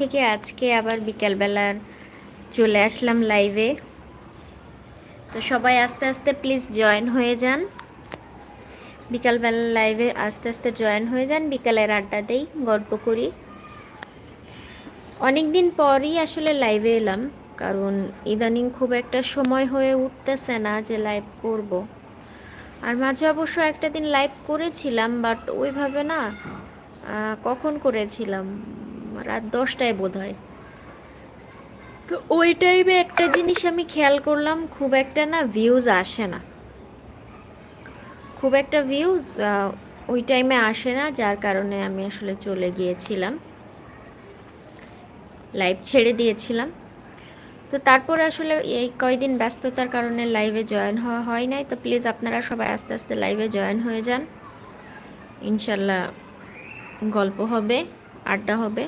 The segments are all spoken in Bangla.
থেকে আজকে আবার বিকালবেলার চলে আসলাম লাইভে তো সবাই আস্তে আস্তে প্লিজ জয়েন হয়ে যান। বিকালবেলার লাইভে আস্তে আস্তে জয়েন হয়ে যান। বিকালের আড্ডা দেই, গল্প করি। অনেক দিন পরই আসলে লাইভে এলাম, কারণ ইদানিং খুব একটা সময় হয়ে উঠতেছে না যে লাইভ করব। আর মাঝে অবশ্য একটা দিন লাইভ করেছিলাম বাট ওইভাবে না কখন করেছিলাম? রাত দশটায় বোধ হয় তো ওই টাইমে একটা জিনিস আমি খেয়াল করলাম, খুব একটা না ভিউজ আসে না। খুব একটা ভিউজ ওই টাইমে আসে না, যার কারণে আমি আসলে চলে গিয়েছিলাম। লাইভ ছেড়ে দিয়েছিলাম। তো তারপরে আসলে এই কয়দিন ব্যস্ততার কারণে লাইভে জয়েন হওয়া হয় নাই। তো প্লিজ আপনারা সবাই আস্তে আস্তে লাইভে জয়েন হয়ে যান। ইনশাল্লাহ গল্প হবে, আড্ডা হবে।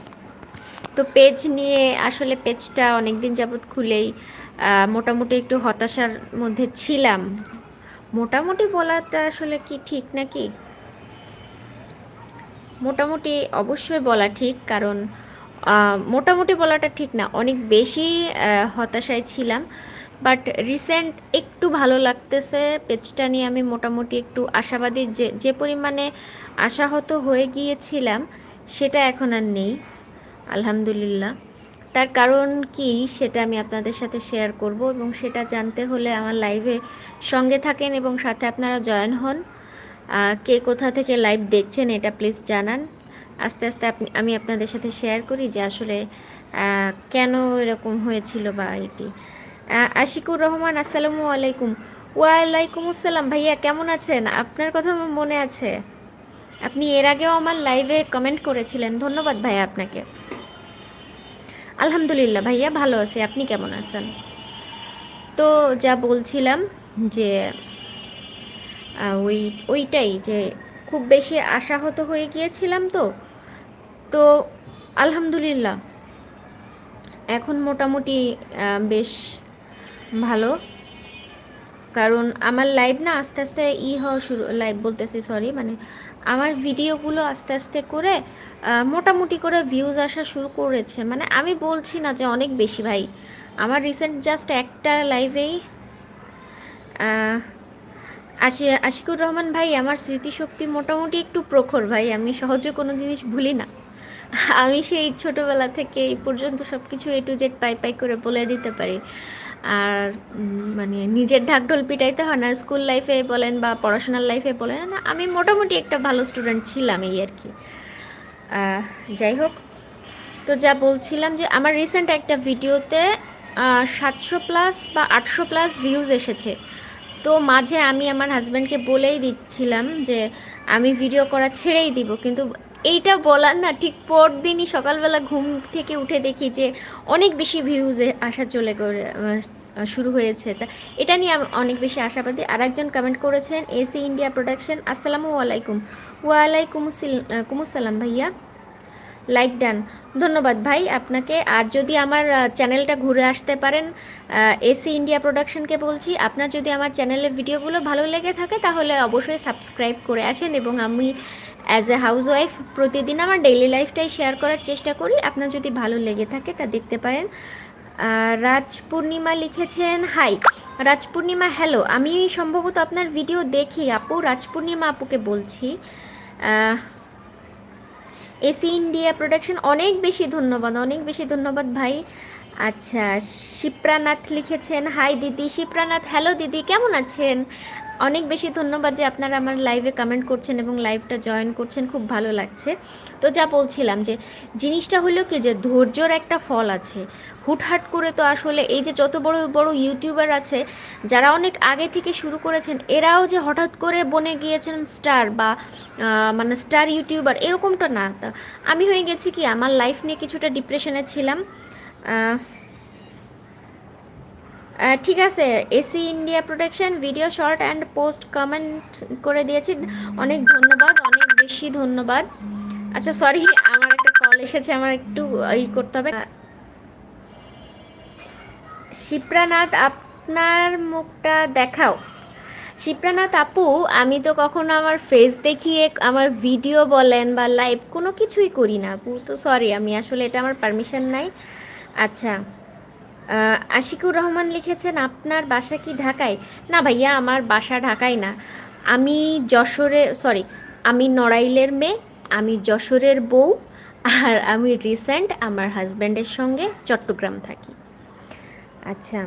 তো পেজ নিয়ে আসলে পেজটা অনেক দিন যাবৎ খুলেই মোটামুটি একটু হতাশার মধ্যে ছিলাম। মোটামুটি বলাটা আসলে কি ঠিক নাকি? মোটামুটি অবশ্যই বলা ঠিক, কারণ মোটামুটি বলাটা ঠিক না। অনেক বেশি হতাশায় ছিলাম বাট রিসেন্ট একটু ভালো লাগতেছে। পেজটা নিয়ে আমি মোটামুটি একটু আশাবাদী যে যে পরিমাণে আশাহত হয়ে গিয়েছিলাম, সেটা এখন আর নেই। আলহামদুলিল্লাহ। তার কারণ কি সেটা আমি আপনাদের সাথে শেয়ার করব এবং সেটা জানতে হলে আমার লাইভে সঙ্গে থাকেন এবং সাথে আপনারা জয়েন হন। কে কোথা থেকে লাইভ দেখছেন এটা প্লিজ জানান। আস্তে আস্তে আপনি, আমি আপনাদের সাথে শেয়ার করি যে আসলে কেন এরকম হয়েছিল বা এটি। আশিকুর রহমান, আসসালামু আলাইকুম। ওয়ালাইকুম আসসালাম। ভাইয়া, কেমন আছেন? আপনার কথা মনে আছে। আপনি এর আগেও আমার লাইভে কমেন্ট করেছিলেন। ধন্যবাদ ভাইয়া আপনাকে। আলহামদুলিল্লাহ ভাইয়া ভালো আছি। আপনি কেমন আছেন? তো যা বলছিলাম যে ওই, ওইটাই যে, খুব বেশি আশাহত হয়ে গিয়েছিলাম তো। তো আলহামদুলিল্লাহ, এখন মোটামুটি বেশ ভালো। কারণ আমার লাইভ না আস্তে আস্তে ই হওয়া শুরু লাইভ বলতেছি সরি মানে আমার ভিডিওগুলো আস্তে আস্তে করে মোটামুটি করে ভিউজ আসা শুরু করেছে। মানে আমি বলছি না যে অনেক বেশি ভাই। আমার রিসেন্ট জাস্ট একটা লাইভেই আশি, আশিকুর রহমান ভাই, আমার স্মৃতিশক্তি মোটামুটি একটু প্রখর ভাই। আমি সহজে কোনো জিনিস ভুলি না। আমি সেই ছোটোবেলা থেকে এই পর্যন্ত সব কিছু এ টু জেড পাই পাই করে বলে দিতে পারি। আর মানে নিজের ঢাকঢোল পিটাইতে হয় না, স্কুল লাইফে বলেন বা পড়াশোনার লাইফে বলেন, না, আমি মোটামুটি একটা ভালো স্টুডেন্ট ছিলাম এই আর কি। যাই হোক, তো যা বলছিলাম যে আমার রিসেন্ট একটা ভিডিওতে সাতশো প্লাস বা আটশো প্লাস ভিউজ এসেছে। তো মাঝে আমি আমার হাজব্যান্ডকে বলেই দিচ্ছিলাম যে আমি ভিডিও করা ছেড়েই দিব, কিন্তু এইটা বলার না, ঠিক পরদিনই সকালবেলা ঘুম থেকে উঠে দেখি যে অনেক বেশি ভিউজ আসা চলে করে শুরু হয়েছে। তা এটা নিয়ে আমি অনেক বেশি আশাবাদী। আর একজন কমেন্ট করেছেন এসি ইন্ডিয়া প্রোডাকশন আসসালামু আলাইকুম। ওয়ালাইকুম কুমুসালাম ভাইয়া। লাইক ডান ধন্যবাদ ভাই আপনাকে। আর যদি আমার চ্যানেলটা ঘুরে আসতে পারেন এসি ইন্ডিয়া প্রোডাকশনকে বলছি, আপনার যদি আমার চ্যানেলের ভিডিওগুলো ভালো লেগে থাকে, তাহলে অবশ্যই সাবস্ক্রাইব করে আসেন এবং আমি অ্যাজ এ হাউস ওয়াইফ প্রতিদিন আমার ডেইলি লাইফটাই শেয়ার করার চেষ্টা করি। আপনার যদি ভালো লেগে থাকে তা দেখতে পারেন। রাজ পূর্ণিমা লিখেছেন হাই রাজ পূর্ণিমা হ্যালো আমি সম্ভবত আপনার ভিডিও দেখি। আপু রাজ পূর্ণিমা আপুকে বলছি। এসি ইন্ডিয়া প্রোডাকশন অনেক বেশি ধন্যবাদ, অনেক বেশি ধন্যবাদ ভাই। আচ্ছা শিপ্রানাথ লিখেছেন হাই দিদি। শিপ্রানাথ হ্যালো দিদি। কেমন আছেন? অনেক বেশি ধন্যবাদ যে আপনারা আমার লাইভে কমেন্ট করছেন এবং লাইভটা জয়েন করছেন, খুব ভালো লাগছে। তো যা বলছিলাম যে, জিনিসটা হলো কি যে, ধৈর্যর একটা ফল আছে। হুটহাট করে তো আসলে এই যে যত বড় বড় ইউটিউবার আছে, যারা অনেক আগে থেকে শুরু করেছেন, এরাও যে হঠাৎ করে বনে গিয়েছেন স্টার বা মানে স্টার ইউটিউবার এরকমটা না। আমি হয়ে গেছি কি, আমার লাইফ নিয়ে কিছুটা ডিপ্রেশনে ছিলাম। ঠিক আছে AC India protection video short and post comment করে দিয়েছি অনেক ধন্যবাদ, অনেক বেশি ধন্যবাদ। আচ্ছা সরি আমার একটা কল এসেছে, আমার একটু ই করতে হবে। শিপ্রানাথ, আপনার মুখটা দেখাও। শিপ্রানাথ আপু, আমি তো কখনো আমার ফেস দেখিয়ে আমার ভিডিও বলেন বা লাইভ কোনো কিছুই করি না আপু। তো সরি আমি আসলে এটা আমার পারমিশন নাই। আচ্ছা। আশিকুর রহমান লিখেছেন, আপনার বাসা কি ঢাকায়? না ভাইয়া, আমার বাসা ঢাকায় না। আমি যশোরে সরি আমি নড়াইলের মেয়ে, আমি যশোরের বউ, আর আমি রিসেন্ট আমার হাজব্যান্ডের সঙ্গে চট্টগ্রাম থাকি। আচ্ছা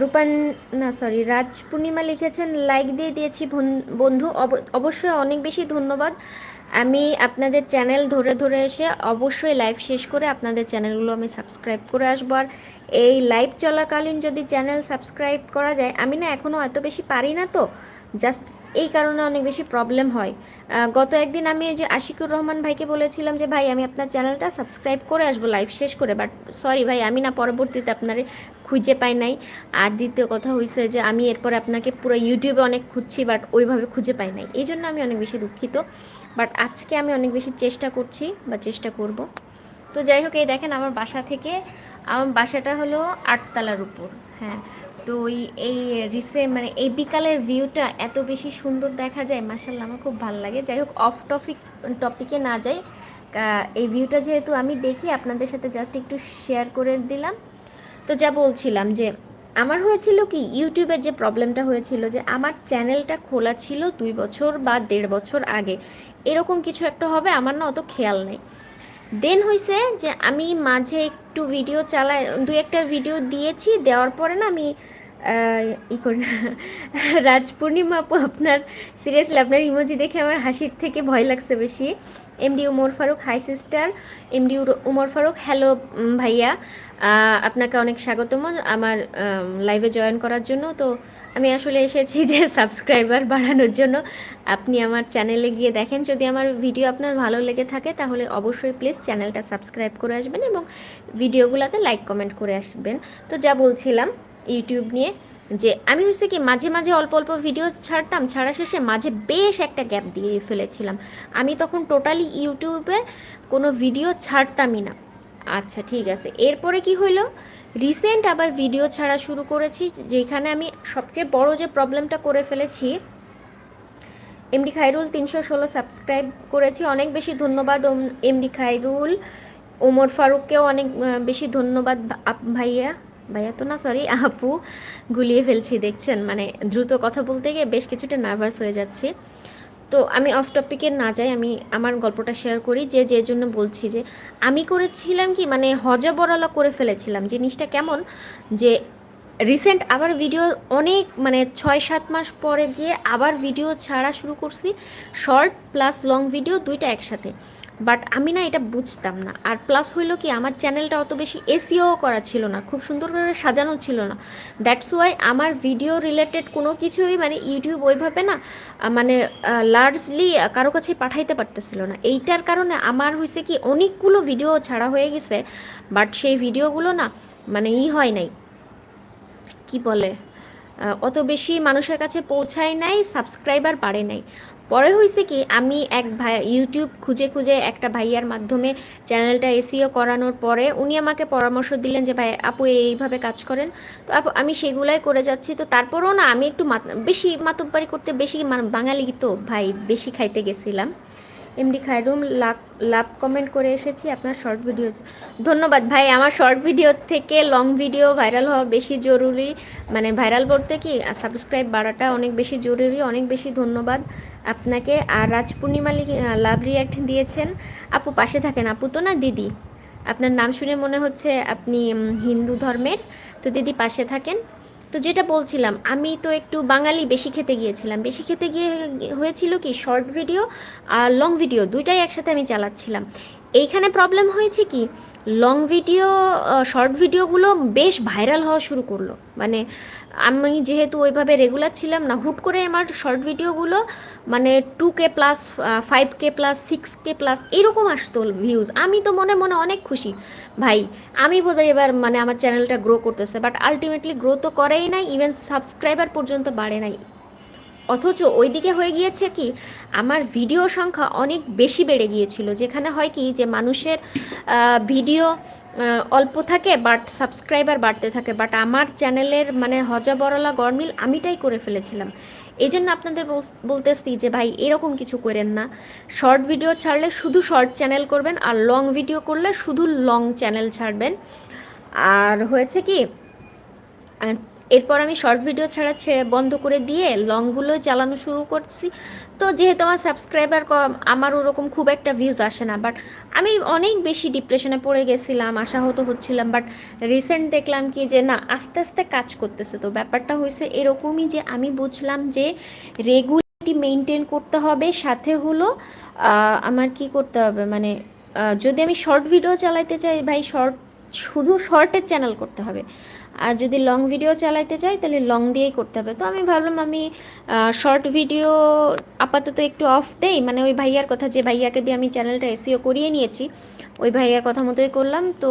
রূপান, না সরি রাজ পূর্ণিমা লিখেছেন লাইক দিয়ে দিয়েছি বন্ধু, অব- অবশ্যই অনেক বেশি ধন্যবাদ। আমি আপনাদের চ্যানেল ধরে ধরে এসে অবশ্যই লাইভ শেষ করে আপনাদের চ্যানেলগুলো আমি সাবস্ক্রাইব করে আসব। আর এই লাইভ চলাকালীন যদি চ্যানেল সাবস্ক্রাইব করা যায়, আমি না এখনও এত বেশি পারি না তো। জাস্ট এই কারণে অনেক বেশি প্রবলেম হয়। গত একদিন আমি ওই যে আশিকুর রহমান ভাইকে বলেছিলাম যে, ভাই, আমি আপনার চ্যানেলটা সাবস্ক্রাইব করে আসব, লাইভ শেষ করে। বাট সরি ভাই, আমি না পরবর্তীতে আপনার খুঁজে পাই নাই। আর দ্বিতীয় কথা হয়েছে যে, আমি এরপর আপনাকে পুরো ইউটিউবে অনেক খুঁজছি, বাট ওইভাবে খুঁজে পাই নাই। এই জন্য আমি অনেক বেশি দুঃখিত। বাট আজকে আমি অনেক বেশি চেষ্টা করছি বা চেষ্টা করব। তো যাই হোক, এই দেখেন আমার বাসা থেকে, আমার বাসাটা হলো আটতলার উপর। হ্যাঁ তো ওই, এই রিসে মানে এই বিকালের ভিউটা এত বেশি সুন্দর দেখা যায় মাসাল্লাহ আমার খুব ভালো লাগে। যাই হোক অফ টপিক টপিকে না যাই এই ভিউটা যেহেতু আমি দেখি, আপনাদের সাথে জাস্ট একটু শেয়ার করে দিলাম। তো যা বলছিলাম যে, আমার হয়েছিল কি ইউটিউবের যে প্রবলেমটা হয়েছিল যে, আমার চ্যানেলটা খোলা ছিল দুই বছর বা দেড় বছর আগে। এরকম কিছু একটা হবে, আমার না অত খেয়াল নেই। দেন হয়েছে যে, আমি মাঝে একটু ভিডিও চালাই, দু একটা ভিডিও দিয়েছি, দেওয়ার পরে না আমি ই করি না রাজ পূর্ণিমা আপু, আপনার সিরিয়াসলি আপনার ইমোজি দেখে আমার হাসির থেকে ভয় লাগছে বেশি। MD Umar Faruk hi sister MD Umar Faruk hello ভাইয়া। আপনাকে অনেক স্বাগতম আমার লাইভে জয়েন করার জন্য। তো আমি আসলে এসেছি যে সাবস্ক্রাইবার বাড়ানোর জন্য। আপনি আমার চ্যানেলে গিয়ে দেখেন, যদি আমার ভিডিও আপনার ভালো লেগে থাকে, তাহলে অবশ্যই প্লিজ চ্যানেলটা সাবস্ক্রাইব করে আসবেন এবং ভিডিওগুলোতে লাইক কমেন্ট করে আসবেন। তো যা বলছিলাম ইউটিউব নিয়ে যে আমি হচ্ছে কি মাঝে মাঝে অল্প অল্প ভিডিও ছাড়তাম, ছাড়া শেষে মাঝে বেশ একটা গ্যাপ দিয়ে ফেলেছিলাম। আমি তখন টোটালি ইউটিউবে কোনো ভিডিও ছাড়তামই না। আচ্ছা ঠিক আছে। এরপরে কি হলো রিসেন্ট আবার ভিডিও ছাড়া শুরু করেছি, যেখানে আমি সবচেয়ে বড় যে প্রবলেমটা করে ফেলেছি এমডি খাইরুল তিনশো ষোলো সাবস্ক্রাইব করেছি। অনেক বেশি ধন্যবাদ এমডি খাইরুল ওমর ফারুককেও অনেক বেশি ধন্যবাদ ভাইয়া। ভাইয়া তো না সরি আপু গুলিয়ে ফেলছি, দেখছেন? মানে দ্রুত কথা বলতে গিয়ে বেশ কিছুটা নার্ভাস হয়ে যাচ্ছি। তো আমি অফ টপিকে না যাই, আমি আমার গল্পটা শেয়ার করি, যে যে জন্য বলছি যে, আমি করেছিলাম কি মানে হজবরলা করে ফেলেছিলাম। জিনিসটা কেমন? যে রিসেন্ট আবার ভিডিও অনেক মানে ছয় সাত মাস পরে গিয়ে আবার ভিডিও ছাড়া শুরু করছি শর্ট প্লাস লং ভিডিও দুইটা একসাথে। বাট আমি না এটা বুঝতাম না। আর প্লাস হইল কি, আমার চ্যানেলটা অত বেশি এসিও করা ছিল না, খুব সুন্দর করে সাজানো ছিল না। দ্যাটস ওয়াই আমার ভিডিও রিলেটেড কোনো কিছুই মানে ইউটিউব ওইভাবে না মানে লার্জলি কারও কাছে পাঠাইতে পারতেছিল না। এইটার কারণে আমার হয়েছে কি, অনেকগুলো ভিডিও ছাড়া হয়ে গেছে বাট সেই ভিডিওগুলো না মানে ই হয় নাই। কি বলে? অত বেশি মানুষের কাছে পৌঁছায় নাই সাবস্ক্রাইবার পারে নাই। পরে হয়েছে কি, আমি এক ভাই ইউটিউব খুঁজে খুঁজে একটা ভাইয়ার মাধ্যমে চ্যানেলটা এসিও করানোর পরে উনি আমাকে পরামর্শ দিলেন যে, ভাই, আপু এইভাবে কাজ করেন। তো আপু, আমি সেগুলাই করে যাচ্ছি। তো তারপরেও না, আমি একটু বেশি মাতব্বারি করতে, বেশি বাঙালি তো ভাই, বেশি খাইতে গেছিলাম। এমডি খায়রুম লাভ লাভ কমেন্ট করে এসেছি আপনার শর্ট ভিডিও ধন্যবাদ ভাই, আমার শর্ট ভিডিও থেকে লং ভিডিও ভাইরাল হওয়া বেশি জরুরি। মানে ভাইরাল বলতে কি সাবস্ক্রাইব বাড়াটা অনেক বেশি জরুরি, অনেক বেশি ধন্যবাদ আপনাকে। আর রাজ পূর্ণিমা লাভ রিয়াক্ট দিয়েছেন। আপু পাশে থাকেন, আপু তো না দিদি? আপনার নাম শুনে মনে হচ্ছে আপনি হিন্দু ধর্মের। তো দিদি পাশে থাকেন। তো যেটা বলছিলাম, আমি তো একটু বাঙালি বেশি খেতে গিয়েছিলাম। বেশি খেতে গিয়ে হয়েছিল কি শর্ট ভিডিও আর লং ভিডিও দুইটাই একসাথে আমি চালাচ্ছিলাম। এইখানে প্রবলেম হয়েছে কি লং ভিডিও শর্ট ভিডিওগুলো বেশ ভাইরাল হওয়া শুরু করল। মানে আমি যেহেতু ওইভাবে রেগুলার ছিলাম না, হুট করে আমার শর্ট ভিডিওগুলো মানে two K plus five K plus six K plus এরকম আসতো ভিউজ আমি তো মনে মনে অনেক খুশি। ভাই, আমি বোধহয় এবার মানে আমার চ্যানেলটা গ্রো করতেছে বাট আলটিমেটলি গ্রো তো করেই নাই ইভেন সাবস্ক্রাইবার পর্যন্ত বাড়ে নাই। অথচ ওইদিকে হয়ে গিয়েছে কি, আমার ভিডিও সংখ্যা অনেক বেশি বেড়ে গিয়েছিল, যেখানে হয় কি যে মানুষের ভিডিও অল্প থাকে বাট সাবস্ক্রাইবার বাড়তে থাকে। বাট আমার চ্যানেলের মানে হজা বড়লা গরমিল আমিটাই করে ফেলেছিলাম। এই জন্য আপনাদের বলতেছি যে, ভাই, এরকম কিছু করেন না। শর্ট ভিডিও ছাড়লে শুধু শর্ট চ্যানেল করবেন, আর লং ভিডিও করলে শুধু লং চ্যানেল ছাড়বেন। আর হয়েছে কি এরপর আমি শর্ট ভিডিও ছাড়া ছেড়ে বন্ধ করে দিয়ে লংগুলো চালানো শুরু করছি। তো যেহেতু আমার সাবস্ক্রাইবার কম, আমার ওরকম খুব একটা ভিউজ আসে না বাট আমি অনেক বেশি ডিপ্রেশনে পড়ে গেছিলাম, আশাহত হচ্ছিলাম বাট রিসেন্ট দেখলাম কি যে না, আস্তে আস্তে কাজ করতেছে। তো ব্যাপারটা হয়েছে এরকমই যে আমি বুঝলাম যে রেগুলারিটি মেনটেন করতে হবে, সাথে হলো আমার কি করতে হবে? মানে যদি আমি শর্ট ভিডিও চালাইতে চাই, ভাই শর্ট শুধু শর্টের চ্যানেল করতে হবে। আর যদি লং ভিডিও চালাইতে চাই, তাহলে লং দিয়েই করতে হবে। তো আমি ভাবলাম আমি শর্ট ভিডিও আপাতত একটু অফ দেই। মানে ওই ভাইয়ার কথা, যে ভাইয়াকে দিয়ে আমি চ্যানেলটা এসিও করিয়ে নিয়েছি, ওই ভাইয়ার কথা মতোই করলাম। তো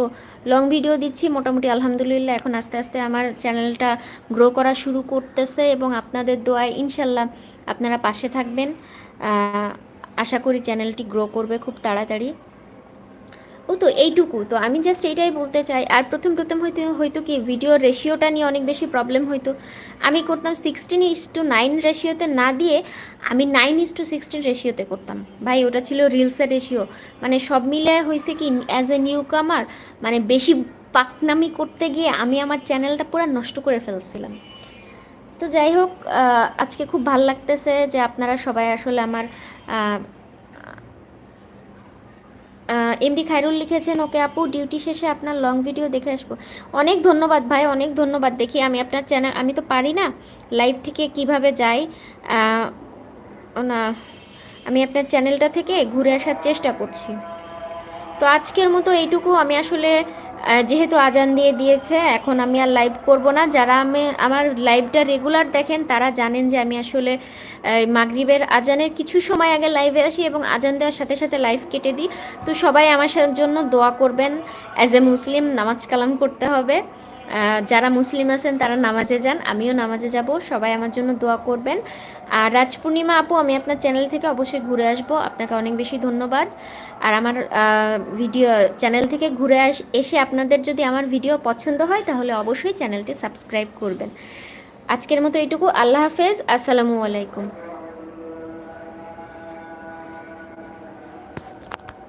লং ভিডিও দিচ্ছি। মোটামুটি আলহামদুলিল্লাহ এখন আস্তে আস্তে আমার চ্যানেলটা গ্রো করা শুরু করতেছে এবং আপনাদের দোয়ায় ইনশাল্লাহ আপনারা পাশে থাকবেন। আশা করি চ্যানেলটি গ্রো করবে খুব তাড়াতাড়ি। ও তো এইটুকু, তো আমি জাস্ট এইটাই বলতে চাই। আর প্রথম প্রথম হয়তো হয়তো কি ভিডিওর রেশিওটা নিয়ে অনেক বেশি প্রবলেম হয়তো আমি করতাম সিক্সটিন ইস টু নাইন রেশিওতে না দিয়ে আমি নাইন ইস টু সিক্সটিন রেশিওতে করতাম। ভাই, ওটা ছিল রিলসের রেশিও মানে সব মিলে হয়েছে কি অ্যাজ এ নিউ কামার মানে বেশি পাকনামি করতে গিয়ে আমি আমার চ্যানেলটা পুরো নষ্ট করে ফেলছিলাম। তো যাই হোক আজকে খুব ভালো লাগতেছে যে আপনারা সবাই আসলে আমার এমডি খায়রুল লিখেছেন, ওকে আপু, ডিউটি শেষে আপনার লং ভিডিও দেখে আসব। অনেক ধন্যবাদ ভাই, অনেক ধন্যবাদ। দেখি আমি আপনার চ্যানেল আমি তো পারি না লাইভ থেকে কীভাবে যাই না, আমি আপনার চ্যানেলটা থেকে ঘুরে আসার চেষ্টা করছি। তো আজকের মতো এইটুকু, আমি আসলে যেহেতু আজান দিয়ে দিয়েছে, এখন আমি আর লাইভ করব না। যারা আমি, আমার লাইভটা রেগুলার দেখেন, তারা জানেন যে আমি আসলে মাগরীবের আজানের কিছু সময় আগে লাইভে আসি এবং আজান দেওয়ার সাথে সাথে লাইভ কেটে দিই। তো সবাই আমার জন্য দোয়া করবেন। অ্যাজ এ মুসলিম নামাজ কালাম করতে হবে। যারা মুসলিম আছেন, তারা নামাজে যান। আমিও নামাজে যাব। সবাই আমার জন্য দোয়া করবেন। আর রাজ পূর্ণিমা আপু, আমি আপনার চ্যানেল থেকে অবশ্যই ঘুরে আসব। আপনাকে অনেক বেশি ধন্যবাদ। আর আমার ভিডিও, চ্যানেল থেকে ঘুরে আস, এসে আপনাদের যদি আমার ভিডিও পছন্দ হয়, তাহলে অবশ্যই চ্যানেলটি সাবস্ক্রাইব করবেন। আজকের মতো এইটুকু। আল্লাহ হাফেজ। আসসালামু আলাইকুম।